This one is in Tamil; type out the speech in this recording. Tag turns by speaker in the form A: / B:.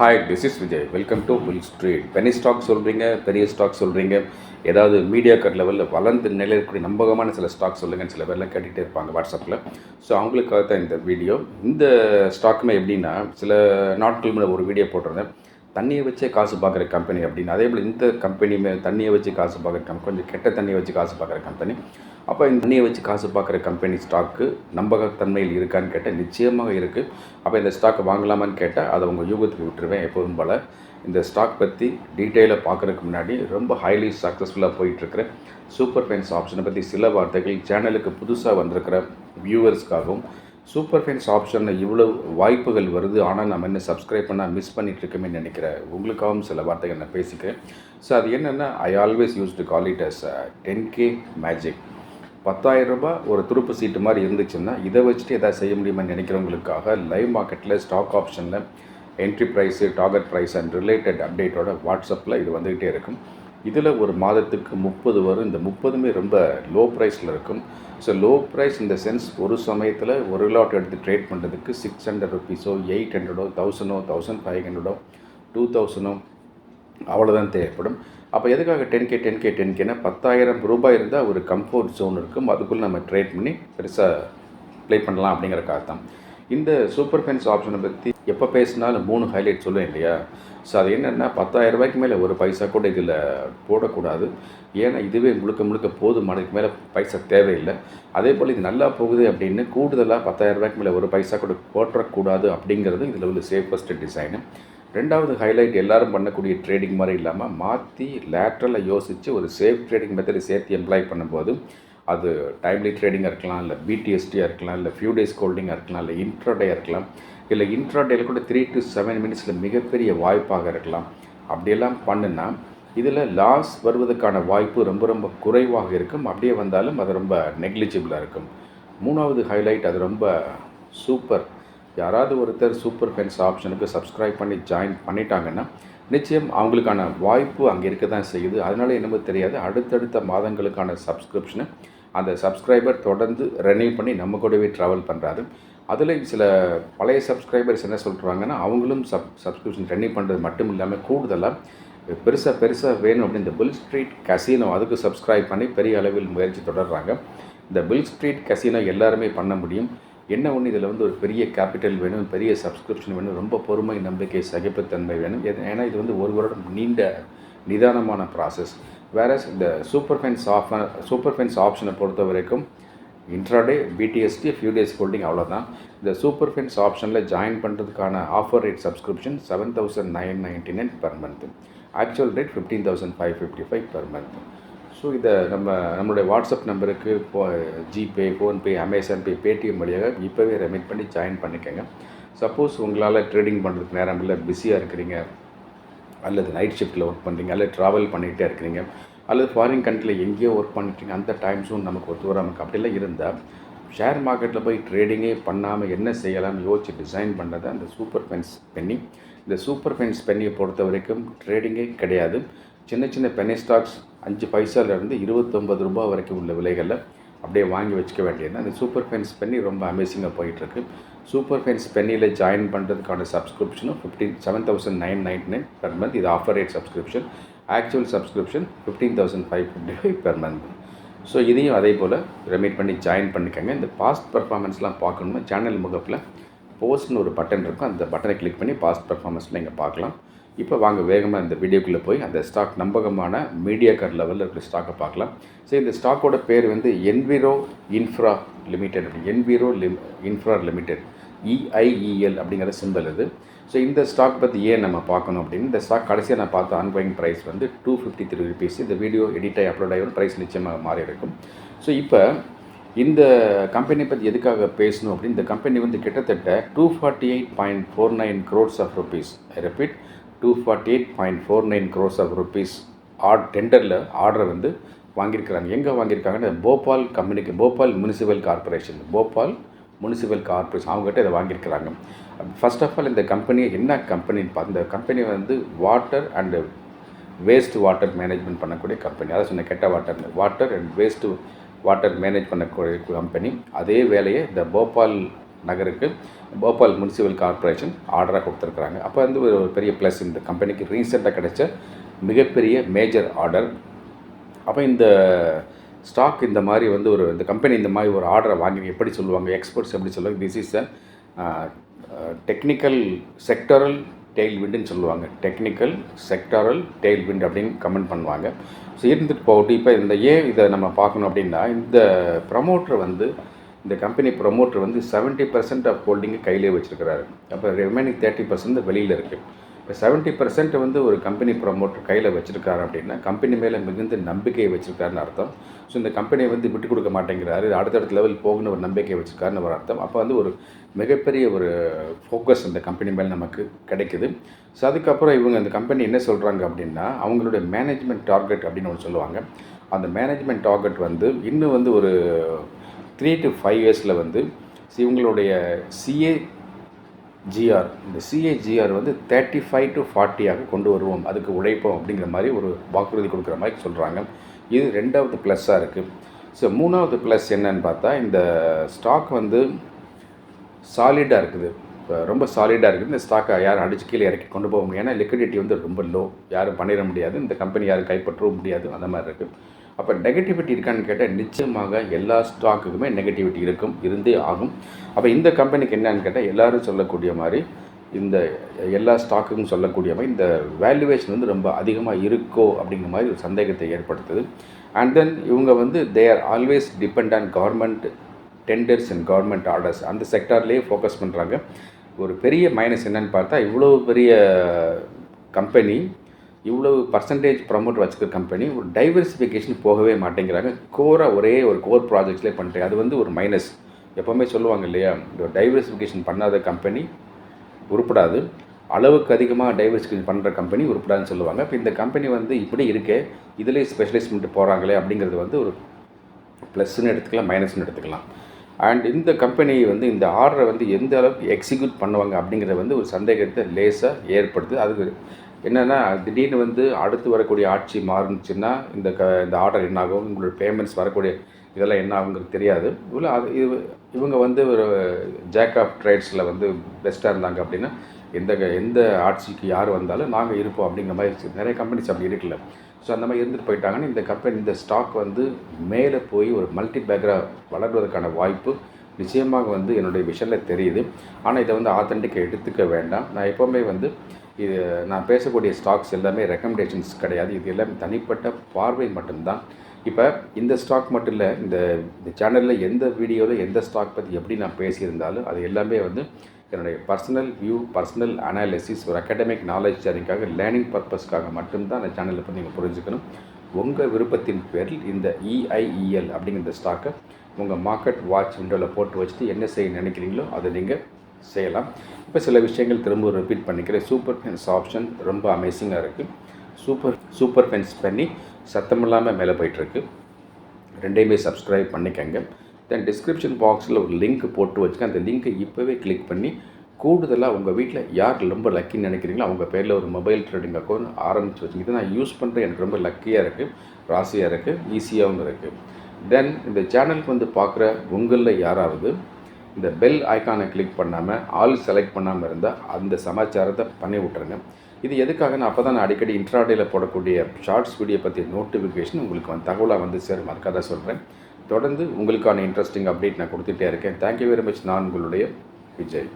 A: Hi this is Vijay welcome to bull street penny stock சொல்கிறீங்க பெரிய ஸ்டாக் சொல்கிறீங்க ஏதாவது மீடியா கட் லெவலில் வளர்ந்து நிலையில் இருக்கக்கூடிய நம்பகமான சில ஸ்டாக் சொல்லுங்கன்னு சில பேர்லாம் கேட்டுகிட்டே இருப்பாங்க வாட்ஸ்அப்பில் ஸோ அவங்களுக்காக தான் இந்த வீடியோ இந்த ஸ்டாக்குமே எப்படின்னா சில நாட்கள் முன்னாடி ஒரு வீடியோ போட்டிருந்தேன். தண்ணியை வச்சே காசு பார்க்குற கம்பெனி அப்படின்னு. அதே போல் இந்த கம்பெனியுமே தண்ணியை வச்சு காசு பார்க்குற கம்பெனி கொஞ்சம் கெட்ட தண்ணியை வச்சு காசு பார்க்குற கம்பெனி அப்போ இந்த தண்ணியை வச்சு காசு பார்க்குற கம்பெனி ஸ்டாக்கு நம்பகத்தன்மையில் இருக்கான்னு கேட்டால் நிச்சயமாக இருக்குது அப்போ இந்த ஸ்டாக் வாங்கலாமான்னு கேட்டால் அதை உங்கள் யூகத்துக்கு விட்டுருவேன் எப்போதும் போல். இந்த ஸ்டாக் பற்றி டீட்டெயிலாக பார்க்குறதுக்கு முன்னாடி ரொம்ப ஹைலி சக்ஸஸ்ஃபுல்லாக போயிட்டுருக்கிற சூப்பர் ஃபைன்ஸ் ஆப்ஷனை பற்றி சில வார்த்தைகள் சேனலுக்கு புதுசாக வந்திருக்கிற வியூவர்ஸ்க்காகவும் சூப்பர் ஃபைன்ஸ் ஆப்ஷனில் இவ்வளோ வாய்ப்புகள் வருது ஆனால் நம்ம என்ன சப்ஸ்கிரைப் பண்ணால் மிஸ் பண்ணிகிட்ருக்கோமே நினைக்கிறேன் உங்களுக்காகவும் சில வார்த்தைகள் நான் பேசிக்கிறேன். ஸோ அது என்னென்னா I always use to call it as ten K magic பத்தாயிரம் ரூபாய் ஒரு துருப்பு சீட்டு மாதிரி இருந்துச்சுன்னா இதை வச்சுட்டு எதாவது செய்ய முடியுமான்னு நினைக்கிறவங்களுக்காக லைவ் மார்க்கெட்டில் ஸ்டாக் ஆப்ஷனில் entry price target price and related அப்டேட்டோட வாட்ஸ்அப்பில் இது வந்துக்கிட்டே இருக்கும். இதில் ஒரு மாதத்துக்கு முப்பது வரும். இந்த முப்பதுமே ரொம்ப லோ ப்ரைஸில் இருக்கும். ஸோ லோ ப்ரைஸ் இந்த சென்ஸ் ஒரு சமயத்தில் ஒரு லாட் எடுத்து ட்ரேட் பண்ணுறதுக்கு சிக்ஸ் ஹண்ட்ரட் ருபீஸோ எயிட் ஹண்ட்ரடோ தௌசண்டோ தௌசண்ட் ஃபைவ் ஹண்ட்ரடோ டூ தௌசண்டோ அவ்வளோதான் தேவைப்படும். அப்போ எதுக்காக ten K ten K ten கேனா பத்தாயிரம் ரூபாய் இருந்தால் ஒரு கம்ஃபோர்ட் ஜோன் இருக்கும். அதுக்குள்ளே நம்ம ட்ரேட் பண்ணி பெருசாக ப்ளே பண்ணலாம் அப்படிங்கிறக்காக தான். இந்த சூப்பர் ஃபென்ஸ் ஆப்ஷனை பற்றி எப்போ பேசினாலும் மூணு ஹைலைட் சொல்லுவேன் இல்லையா? ஸோ அது என்னென்னா பத்தாயிரம் ரூபாய்க்கு மேலே ஒரு பைசா கூட இதில் போடக்கூடாது. ஏன்னா இதுவே முழுக்க முழுக்க போதுமானதுக்கு மேலே பைசா தேவையில்லை. அதே போல் இது நல்லா போகுது அப்படின்னு கூடுதலாக பத்தாயிரம் ரூபாய்க்கு மேலே ஒரு பைசா கூட போட்டக்கூடாது அப்படிங்கிறது இதில் உள்ள சேஃபஸ்ட் டிசைனு ரெண்டாவது ஹைலைட் எல்லாரும் பண்ணக்கூடிய ட்ரேடிங் மாதிரி இல்லாமல் மாற்றி லேட்ரலை யோசித்து ஒரு சேஃப் ட்ரேடிங் மெத்தடை சேர்த்து எம்ப்ளாய் பண்ணும்போது அது டைம்லி ட்ரேடிங்காக இருக்கலாம் இல்லை பிடிஎஸ்டியாக இருக்கலாம் இல்லை ஃபியூ டேஸ் ஹோல்டிங்காக இருக்கலாம் இல்லை இன்ட்ராடேயாக இருக்கலாம் இல்லை இன்ட்ராடேயில் கூட த்ரீ டு செவன் மினிட்ஸில் மிகப்பெரிய வாய்ப்பாக இருக்கலாம். அப்படியெல்லாம் பண்ணுனா இதில் லாஸ் வருவதற்கான வாய்ப்பு ரொம்ப ரொம்ப குறைவாக இருக்கும். அப்படியே வந்தாலும் அது ரொம்ப நெக்லிஜிபிளாக இருக்கும். மூணாவது ஹைலைட் அது ரொம்ப சூப்பர் யாராவது ஒருத்தர் சூப்பர் ஃபென்ஸ் ஆப்ஷனுக்கு சப்ஸ்கிரைப் பண்ணி ஜாயின் பண்ணிட்டாங்கன்னா நிச்சயம் அவங்களுக்கான வாய்ப்பு அங்கே இருக்க தான் செய்யுது. அதனால என்னமோ தெரியாது. அடுத்தடுத்த மாதங்களுக்கான சப்ஸ்கிரிப்ஷனை அந்த சப்ஸ்கிரைபர் தொடர்ந்து ரெனியூ பண்ணி நம்ம கூடவே ட்ராவல் பண்ணுறாரு அதில் சில பழைய சப்ஸ்கிரைபர்ஸ் என்ன சொல்கிறாங்கன்னா அவங்களும் சப் சப்ஸ்கிரிப்ஷன் ரெனியூ பண்ணுறது மட்டும் இல்லாமல் கூடுதலாக பெருசாக பெருசாக வேணும் அப்படின்னு இந்த பில் ஸ்ட்ரீட் கசினோ அதுக்கு சப்ஸ்கிரைப் பண்ணி பெரிய அளவில் முயற்சி தொடர்கிறாங்க இந்த பில் ஸ்ட்ரீட் கசினோ எல்லாருமே பண்ண முடியும். என்ன ஒன்று இதில் வந்து ஒரு பெரிய கேபிட்டல் வேணும் பெரிய சப்ஸ்கிரிப்ஷன் வேணும் ரொம்ப பொறுமை நம்பிக்கை சகிப்புத்தன்மை வேணும். ஏன்னா இது வந்து ஒரு வருடம் நீண்ட நிதானமான ப்ராசஸ் வேற இந்த super fence offer super fence ஆப்ஷனை பொறுத்த வரைக்கும் intraday BTST few days holding அவ்வளோதான் இந்த சூப்பர் ஃபென்ஸ் ஆப்ஷனில் ஜாயின் பண்ணுறதுக்கான offer rate subscription seven thousand nine ninety nine per month actual rate fifteen thousand five fifty five per month so இதை நம்ம நம்மளுடைய வாட்ஸ்அப் நம்பருக்கு இப்போ GPay PhonePe Amazon pay Paytm வழியாக இப்போவே ரெமிட் பண்ணி ஜாயின் பண்ணிக்கோங்க. சப்போஸ் உங்களால் ட்ரேடிங் பண்ணுறதுக்கு நேரம் இல்லை பிஸியாக இருக்கிறீங்க அல்லது நைட் ஷிஃப்ட்டில் ஒர்க் பண்ணுறீங்க அல்லது ட்ராவல் பண்ணிகிட்டே இருக்கிறீங்க அல்லது ஃபாரின் கண்ட்ரியில் எங்கேயோ ஒர்க் பண்ணிட்டீங்க அந்த டைம் ஜோன் நமக்கு ஒத்து வராமல் அப்படிலாம் இருந்தால் ஷேர் மார்க்கெட்டில் போய் ட்ரேடிங்கே பண்ணாமல் என்ன செய்யலாம்னு யோசிச்சு டிசைன் பண்ணது அந்த சூப்பர் ஃபென்ஸ் பென்னி இந்த சூப்பர் ஃபென்ஸ் பென்னியை பொறுத்த வரைக்கும் ட்ரேடிங்கே கிடையாது. சின்ன சின்ன பெனி ஸ்டாக்ஸ் அஞ்சு பைசாலேருந்து இருபத்தொம்பது ரூபா வரைக்கும் உள்ள விலைகளில் அப்படியே வாங்கி வச்சுக்க வேண்டியது அந்த சூப்பர் ஃபைன்ஸ் பென்னி ரொம்ப அமேசிங்காக போயிட்டுருக்கு. சூப்பர் ஃபைன்ஸ் பென்னியில் ஜாயின் பண்ணுறதுக்கான சப்ஸ்கிரிப்ஷனும் fifteen seven thousand nine ninety nine per month இது offer rate subscription actual subscription fifteen thousand five fifty five per month so இதையும் அதே போல் ரெமிட் பண்ணி ஜாயின் பண்ணிக்கோங்க. இந்த பாஸ்ட் பர்ஃபார்மன்ஸ்லாம் பார்க்கணும்னா சேனல் முகப்பில் போஸ்ட்னு ஒரு பட்டன் இருக்கும். அந்த பட்டனை கிளிக் பண்ணி பாஸ்ட் பர்ஃபார்மன்ஸில் நீங்கள் பார்க்கலாம். இப்போ வாங்க வேகமாக இந்த வீடியோக்குள்ளே போய் அந்த ஸ்டாக் நம்பகமான மீடியா கர் லெவலில் இருக்கிற ஸ்டாக்கை பார்க்கலாம். ஸோ இந்த ஸ்டாக்கோட பேர் வந்து enviro infra limited enviro Lim infra limited EIEL அப்படிங்கிற சிம்பிள் இது. ஸோ இந்த ஸ்டாக் பற்றி ஏன் நம்ம பார்க்கணும் அப்படின்னு இந்த ஸ்டாக் கடைசியாக நான் பார்த்த ஆன்கோயிங் ப்ரைஸ் வந்து டூ ஃபிஃப்டி த்ரீ ருபீஸ் இந்த வீடியோ எடிட் ஆகி அப்லோட் ஆகிடும் ப்ரைஸ் நிச்சயமாக மாறி இருக்கும் ஸோ இப்போ இந்த கம்பெனி பற்றி எதுக்காக பேசணும் அப்படின்னு இந்த கம்பெனி வந்து கிட்டத்தட்ட two forty eight point four nine crores of rupees I two forty eight point four nine crores of rupees at டெண்டரில் ஆர்டரை வந்து வாங்கியிருக்கிறாங்க. எங்கே வாங்கியிருக்காங்கன்னா போபால் கம்பெனிக்கு Bhopal municipal corporation Bhopal municipal corporation அவங்ககிட்ட இதை வாங்கியிருக்கிறாங்க. ஃபர்ஸ்ட் ஆஃப் ஆல் இந்த கம்பெனி என்ன கம்பெனின்னு பார்த்து இந்த கம்பெனி வந்து water and waste water management பண்ணக்கூடிய கம்பெனி அதாவது சொன்ன கெட்ட water water and waste water manage பண்ணக்கூடிய கம்பெனி அதே வேலையை இந்த போபால் நகருக்கு போபால் முனிசிபல் கார்ப்பரேஷன் ஆர்டராக கொடுத்துருக்குறாங்க. அப்போ வந்து ஒரு பெரிய ப்ளஸ் இந்த கம்பெனிக்கு ரீசெண்டாக கிடைச்ச மிகப்பெரிய மேஜர் ஆர்டர் அப்போ இந்த ஸ்டாக் இந்த மாதிரி வந்து ஒரு இந்த கம்பெனி இந்த மாதிரி ஒரு ஆர்டரை வாங்கி எப்படி சொல்லுவாங்க எக்ஸ்பர்ட்ஸ் எப்படி சொல்லுவாங்க this is a technical sectoral tail விண்டுன்னு சொல்லுவாங்க. டெக்னிக்கல் செக்டரல் டெய்ல் விண்ட் அப்படின்னு கமெண்ட் பண்ணுவாங்க. ஸோ இருந்துட்டு போகட்டும். இப்போ இந்த ஏன் இதை நம்ம பார்க்கணும் அப்படின்னா இந்த ப்ரமோட்டர் வந்து இந்த கம்பெனி ப்ரொமோட்டர் வந்து செவன்ட்டி பர்சன்ட் ஆஃப் ஹோல்டிங்கை கையிலே வச்சுருக்கிறாரு. அப்போ ரிமைனிங் தேர்ட்டி பர்சன்ட் வெளியில் இருக்குது இப்போ செவன்ட்டி பர்சன்ட் வந்து ஒரு கம்பெனி ப்ரொமோட்டர் கையில் வச்சுருக்காரு அப்படின்னா கம்பெனி மேலே மிகுந்த நம்பிக்கையை வச்சுருக்காருன்னு அர்த்தம். ஸோ இந்த கம்பெனியை வந்து விட்டு கொடுக்க மாட்டேங்கிறாரு. அடுத்தடுத்த லெவல் போகணும்னு ஒரு நம்பிக்கை வச்சுருக்காருன்னு ஒரு அர்த்தம். அப்போ வந்து ஒரு மிகப்பெரிய ஒரு ஃபோக்கஸ் இந்த கம்பெனி மேலே நமக்கு கிடைக்குது. ஸோ அதுக்கப்புறம் இவங்க அந்த கம்பெனி என்ன சொல்கிறாங்க அப்படின்னா அவங்களுடைய மேனேஜ்மெண்ட் டார்கெட் அப்படின்னு ஒன்று சொல்லுவாங்க. அந்த மேனேஜ்மெண்ட் டார்கெட் வந்து இன்னும் வந்து ஒரு த்ரீ டு ஃபைவ் இயர்ஸில் வந்து இவங்களுடைய சிஏ ஜிஆர் இந்த சிஏஜிஆர் வந்து தேர்ட்டி ஃபைவ் டு ஃபார்ட்டியாக கொண்டு வருவோம். அதுக்கு உழைப்போம் அப்படிங்கிற மாதிரி ஒரு வாக்குறுதி கொடுக்குற மாதிரி சொல்கிறாங்க இது ரெண்டாவது ப்ளஸ்ஸாக இருக்குது ஸோ மூணாவது ப்ளஸ் என்னன்னு பார்த்தா இந்த ஸ்டாக் வந்து சாலிடாக இருக்குது. இப்போ ரொம்ப சாலிடாக இருக்குது. இந்த ஸ்டாக்கை யாரும் அடிச்சு கீழே இறக்கி கொண்டு போக முடியும் ஏன்னா லிக்விடிட்டி வந்து ரொம்ப லோ யாரும் பண்ணிட முடியாது. இந்த கம்பெனி யாரும் கைப்பற்றவும் முடியாது. அந்த மாதிரி இருக்குது அப்போ நெகட்டிவிட்டி இருக்கான்னு கேட்டால் நிச்சயமாக எல்லா ஸ்டாக்குக்குமே நெகட்டிவிட்டி இருக்கும் இருந்தே ஆகும். அப்போ இந்த கம்பெனிக்கு என்னன்னு கேட்டால் எல்லாரும் சொல்லக்கூடிய மாதிரி இந்த எல்லா ஸ்டாக்குக்கும் சொல்லக்கூடிய மாதிரி இந்த வேல்யூவேஷன் வந்து ரொம்ப அதிகமாக இருக்கோ அப்படிங்கிற மாதிரி ஒரு சந்தேகத்தை ஏற்படுத்துது. அண்ட் தென் இவங்க வந்து they are always depend on government tenders and government orders அந்த செக்டார்லேயே ஃபோக்கஸ் பண்ணுறாங்க ஒரு பெரிய மைனஸ் என்னன்னு பார்த்தா இவ்வளோ பெரிய கம்பெனி இவ்வளவு பர்சன்டேஜ் ப்ரமோட் வச்சுக்கிற கம்பெனி ஒரு டைவர்சிஃபிகேஷன் போகவே மாட்டேங்கிறாங்க. கோராக ஒரே ஒரு கோர் ப்ராஜெக்ட்ஸ்லேயே பண்ணிட்டு அது வந்து ஒரு மைனஸ் எப்போவுமே சொல்லுவாங்க இல்லையா? இந்த டைவர்சிஃபிகேஷன் பண்ணாத கம்பெனி உருப்படாது. அளவுக்கு அதிகமாக டைவர்சிஃபிகேஷன் பண்ணுற கம்பெனி உருப்படாதுன்னு சொல்லுவாங்க. இப்போ இந்த கம்பெனி வந்து இப்படி இருக்கே இதிலே ஸ்பெஷலைஸ் பண்ணிட்டு போகிறாங்களே அப்படிங்கிறது வந்து ஒரு ப்ளஸ்ன்னு எடுத்துக்கலாம் மைனஸ்னு எடுத்துக்கலாம். அண்ட் இந்த கம்பெனி வந்து இந்த ஆர்டரை வந்து எந்த அளவுக்கு எக்ஸிக்யூட் பண்ணுவாங்க அப்படிங்கிறத வந்து ஒரு சந்தேகத்தை லேசாக ஏற்படுது அதுக்கு என்னென்னா திடீர்னு வந்து அடுத்து வரக்கூடிய ஆட்சி மாறுனுச்சுன்னா இந்த க இந்த ஆர்டர் என்னாகும்? உங்களோட பேமெண்ட்ஸ் வரக்கூடிய இதெல்லாம் என்ன ஆகுங்கிறது தெரியாது. இவ்வளோ அது இது இவங்க வந்து ஒரு ஜேக் ஆஃப் ட்ரேட்ஸில் வந்து பெஸ்ட்டாக இருந்தாங்க அப்படின்னா எந்த எந்த ஆட்சிக்கு யார் வந்தாலும் நாங்கள் இருப்போம் அப்படிங்கிற மாதிரி நிறைய கம்பெனிஸ் அப்படி இருக்குல்ல ஸோ அந்த மாதிரி இருந்துட்டு போயிட்டாங்கன்னா இந்த கம்பெனி இந்த ஸ்டாக் வந்து மேலே போய் ஒரு மல்டி பேக்கராக வளர்வதற்கான வாய்ப்பு நிச்சயமாக வந்து என்னுடைய விஷனில் தெரியுது. ஆனால் இதை வந்து ஆத்தென்டிக்காக எடுத்துக்க வேண்டாம். நான் எப்போவுமே வந்து இது நான் பேசக்கூடிய ஸ்டாக்ஸ் எல்லாமே ரெக்கமெண்டேஷன்ஸ் கிடையாது. இது எல்லாமே தனிப்பட்ட பார்வை மட்டும்தான். இப்போ இந்த ஸ்டாக் மட்டும் இல்லை இந்த இந்த சேனலில் எந்த வீடியோவில் எந்த ஸ்டாக் பற்றி எப்படி நான் பேசியிருந்தாலும் அது எல்லாமே வந்து என்னுடைய பர்சனல் வியூ பர்சனல் அனாலிசிஸ் ஒரு அகாடமிக் நாலேஜ் ஷேரிங்காக லேர்னிங் பர்பஸ்க்காக மட்டும்தான் அந்த சேனலை பற்றி நீங்கள் புரிஞ்சுக்கணும். உங்கள் விருப்பத்தின் பேரில் இந்த இஐஇஎல் அப்படிங்கிற ஸ்டாக்கை உங்கள் மார்க்கெட் வாட்ச் விண்டோவில் போட்டு வச்சுட்டு என்ன செய்ய நினைக்கிறீங்களோ அதை நீங்கள் செய்யலாம். இப்போ சில விஷயங்கள் திரும்ப ரிப்பீட் பண்ணிக்கிறேன். சூப்பர் ஃபென்ஸ் ஆப்ஷன் ரொம்ப அமேசிங்காக இருக்குது சூப்பர் சூப்பர் ஃபென்ஸ் பண்ணி சத்தமில்லாமல் மேலே போயிட்டுருக்கு. ரெண்டையுமே சப்ஸ்கிரைப் பண்ணிக்கங்க. தென் டிஸ்கிரிப்ஷன் பாக்ஸில் ஒரு லிங்க் போட்டு வச்சுக்க அந்த லிங்க்கை இப்போவே கிளிக் பண்ணி கூடுதலாக உங்கள் வீட்டில் யார் ரொம்ப லக்கின்னு நினைக்கிறீங்களோ அவங்க பேரில் ஒரு மொபைல் ட்ரேடிங் அக்கௌண்ட் ஆரம்பித்து வச்சுங்க இதை நான் யூஸ் பண்ணுறேன் எனக்கு ரொம்ப லக்கியாக இருக்குது ராசியாக இருக்குது ஈஸியாகவும் இருக்குது தென் இந்த சேனலுக்கு வந்து பார்க்குற உங்களில் யாராவது இந்த பெல் ஐக்கானை கிளிக் பண்ணாமல் ஆல் செலக்ட் பண்ணாமல் இருந்தால் அந்த சமாச்சாரத்தை பண்ணி விட்ருங்க இது எதுக்காகனா அப்போ தான் நான் அடிக்கடி இன்ட்ராடேயில் போடக்கூடிய ஷார்ட்ஸ் வீடியோ பற்றி நோட்டிஃபிகேஷன் உங்களுக்கு வந்து தகவலாக வந்து சேரும். அதுக்காக சொல்கிறேன் தொடர்ந்து உங்களுக்கான இன்ட்ரெஸ்டிங் அப்டேட் நான் கொடுத்துட்டே இருக்கேன். தேங்க்யூ வெரி மச் நான் உங்களுடைய விஜய்.